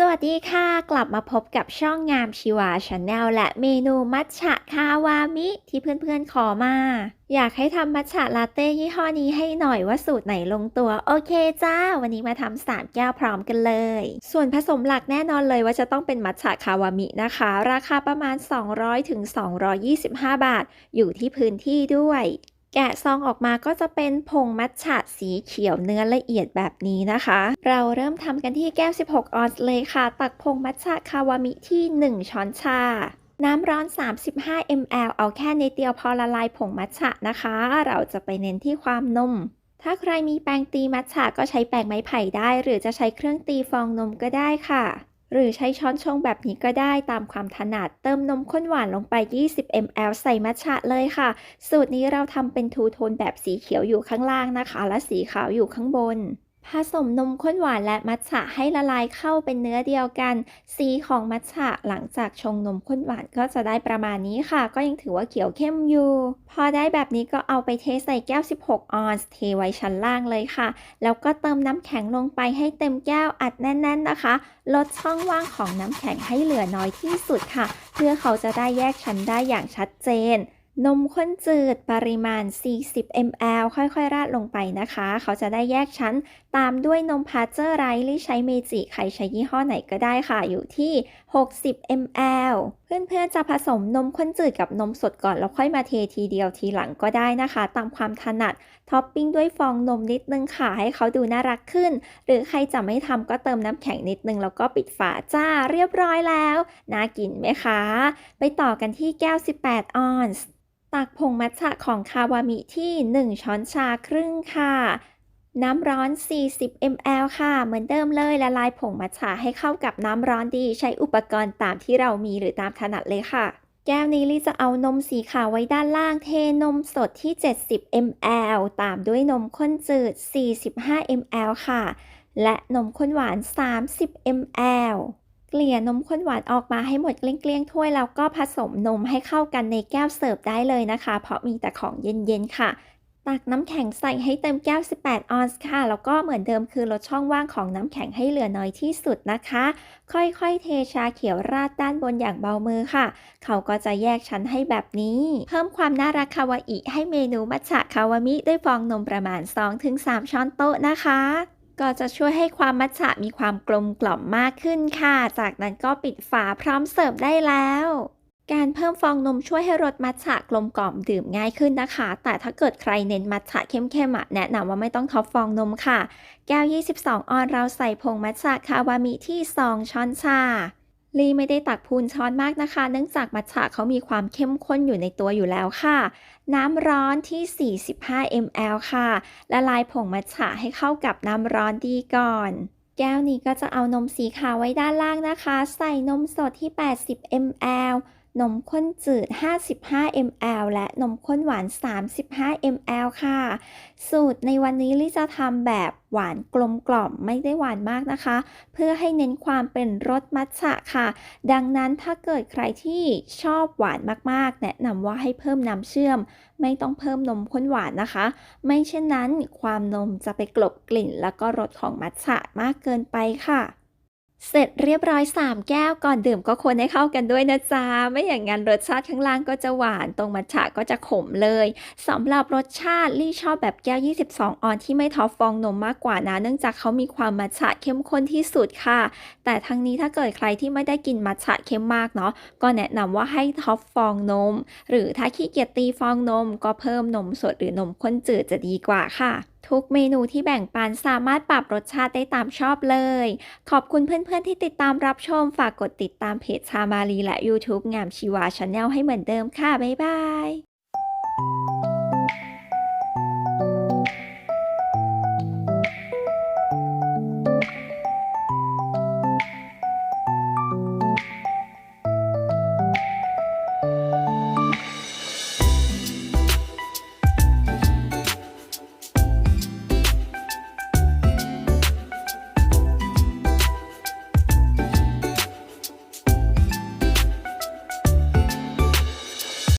สวัสดีค่ะ กลับมาพบกับช่องงามชีวาชาแนลและเมนูมัทฉะคาวามิที่เพื่อนๆขอมา อยากให้ทำมัทฉะลาเต้ยี่ห้อนี้ให้หน่อยว่าสูตรไหนลงตัว โอเคจ้า วันนี้มาทำสามแก้วพร้อมกันเลย ส่วนผสมหลักแน่นอนเลยว่าจะต้องเป็นมัทฉะคาวามินะคะ ราคาประมาณ 200ถึง225 บาท อยู่ที่พื้นที่ด้วย แกะซองออกมาก็จะเป็นผงมัทฉะสีเขียวเนื้อละเอียดแบบนี้นะคะ เราเริ่มทำกันที่แก้ว 16 ออนซ์เลยค่ะ ตักผงมัทฉะคาวามิที่ 1 ช้อนชา น้ำร้อน 35 ml เอาแค่ในเดียวพอละลายผงมัทฉะนะคะ เราจะไปเน้นที่ความนุ่ม ถ้าใครมีแป้งตีมัทฉะก็ใช้แป้งไม้ไผ่ได้ หรือจะใช้เครื่องตีฟองนมก็ได้ค่ะ หรือใช้ช้อนชงแบบนี้ก็ได้ตามความถนัดเติมนมข้นหวานลงไป 20 ml ใส่มัทฉะเลยค่ะ สูตรนี้เราทำเป็นทูโทนแบบสีเขียวอยู่ข้างล่างนะคะ และสีขาวอยู่ข้างบน ผสมนมข้นหวานและมัทฉะให้ละลายเข้าเป็นเนื้อเดียวกัน สีของมัทฉะหลังจากชงนมข้นหวานก็จะได้ประมาณนี้ค่ะ ก็ยังถือว่าเขียวเข้มอยู่ พอได้แบบนี้ก็เอาไปเทใส่แก้ว 16 ออนซ์เทไว้ชั้นล่างเลยค่ะ แล้วก็เติมน้ำแข็งลงไปให้เต็มแก้วอัดแน่น ๆนะคะ ลดช่องว่างของน้ำแข็งให้เหลือน้อยที่สุดค่ะ เพื่อเขาจะได้แยกชั้นได้อย่างชัดเจน นมข้นจืดปริมาณ 40 ml ค่อยๆ ราดลงไปนะคะ เขาจะได้แยกชั้น ตามด้วยนมพาเจอร์ไรลี่ใช้เมจิ ใครใช้ยี่ห้อไหนก็ได้ค่ะ อยู่ที่ 60 ml เพื่อนๆ จะผสมนมข้นจืดกับนมสดก่อน แล้วค่อยมาเททีเดียวทีหลังก็ได้นะคะ ตามความถนัด ท็อปปิ้งด้วยฟองนมนิดนึงค่ะ ให้เขาดูน่ารักขึ้น หรือใครจะไม่ทำก็เติมน้ำแข็งนิดนึง แล้วก็ปิดฝาจ้าเรียบร้อยแล้ว น่ากินไหมคะ ไปต่อกันที่แก้ว 18 ออนซ์ ตักผงมัทฉะของคาวามิที่ 1 ช้อนชาครึ่งค่ะ น้ำร้อน 40 ml ค่ะ เหมือนเดิมเลยละลายผงมัทฉะให้เข้ากับน้ำร้อนดี ใช้อุปกรณ์ตามที่เรามีหรือตามถนัดเลยค่ะ แก้วนี้ลิจะเอานมสีขาวไว้ด้านล่าง เทนมสดที่ 70 ml ตามด้วยนมข้นจืด 45 ml ค่ะ และนมข้นหวาน 30 ml เกลี่ยนมข้นหวานออกมาให้หมดเกลี้ยงๆถ้วยแล้วก็ผสมนมให้เข้ากันในแก้วเสิร์ฟได้เลยนะคะ เพราะมีแต่ของเย็นๆค่ะตักน้ำแข็งใส่ให้เต็มแก้ว 18 ออนซ์ค่ะ แล้วก็เหมือนเดิมคือลดช่องว่างของน้ำแข็งให้เหลือน้อยที่สุดนะคะ ค่อยๆ เทชาเขียวราดด้านบนอย่างเบามือค่ะ เขาก็จะแยกชั้นให้แบบนี้ เพิ่มความน่ารักคาวาอิให้เมนูมัทฉะคาวามิด้วยฟองนมประมาณ 2-3 ช้อนโต๊ะนะคะ ก็จะช่วยให้ความมัทฉะมีความกลมกล่อมมากขึ้นค่ะ จากนั้นก็ปิดฝาพร้อมเสิร์ฟได้แล้ว การเพิ่มฟองนมช่วยให้รสมัทฉะกลมกล่อมดื่มง่ายขึ้นนะคะ แต่ถ้าเกิดใครเน้นมัทฉะเข้มๆแนะนำว่าไม่ต้องท็อปฟองนมค่ะ แก้ว 22 ออนเราใส่ผงมัทฉะคาวามิที่ 2 ช้อนชา ลีไม่ได้ตักพูนช้อนมากนะคะ เนื่องจากมัทฉะเขามีความเข้มข้นอยู่ในตัวอยู่แล้วค่ะ น้ำร้อนที่ 45 ml ค่ะละลายผงมัทฉะให้เข้ากับน้ำร้อนดีก่อน แก้วนี้ก็จะเอานมสีขาวไว้ด้านล่างนะคะ ใส่นมสดที่ 80 ml นมข้นจืด 55 ml และนมข้นหวาน 35 ml ค่ะ สูตรในวันนี้ลิจะทำแบบหวานกลมกล่อมไม่ได้หวานมากนะคะ เพื่อให้เน้นความเป็นรสมัทฉะค่ะ ดังนั้นถ้าเกิดใครที่ชอบหวานมากๆ แนะนำว่าให้เพิ่มน้ำเชื่อม ไม่ต้องเพิ่มนมข้นหวานนะคะ ไม่เช่นนั้นความนมจะไปกลบกลิ่น แล้วก็รสของมัทฉะมากเกินไปค่ะ เสร็จเรียบร้อย 3 แก้วก่อนดื่มก็ควรให้เข้ากันด้วยนะจ๊ะ ไม่อย่างนั้นรสชาติข้างล่างก็จะหวานตรงมัทฉะก็จะขมเลยสำหรับรสชาติลี่ชอบแบบแก้ว 22 ออนที่ไม่ท็อปฟองนมมากกว่านะ เนื่องจากเขามีความมัทฉะเข้มข้นที่สุดค่ะ แต่ทั้งนี้ถ้าเกิดใครที่ไม่ได้กินมัทฉะเข้มมากเนาะก็แนะนำว่าให้ท็อปฟองนม หรือถ้าขี้เกียจตีฟองนม ก็เพิ่มนมสดหรือนมข้นจืดจะดีกว่าค่ะ ทุกเมนูที่แบ่งปันสามารถปรับรสชาติได้ตามชอบเลย ขอบคุณเพื่อนๆที่ติดตามรับชม ฝากกดติดตามเพจชามารีและ YouTube งามชีวาชาแนลให้เหมือนเดิมค่ะ บ๊ายบาย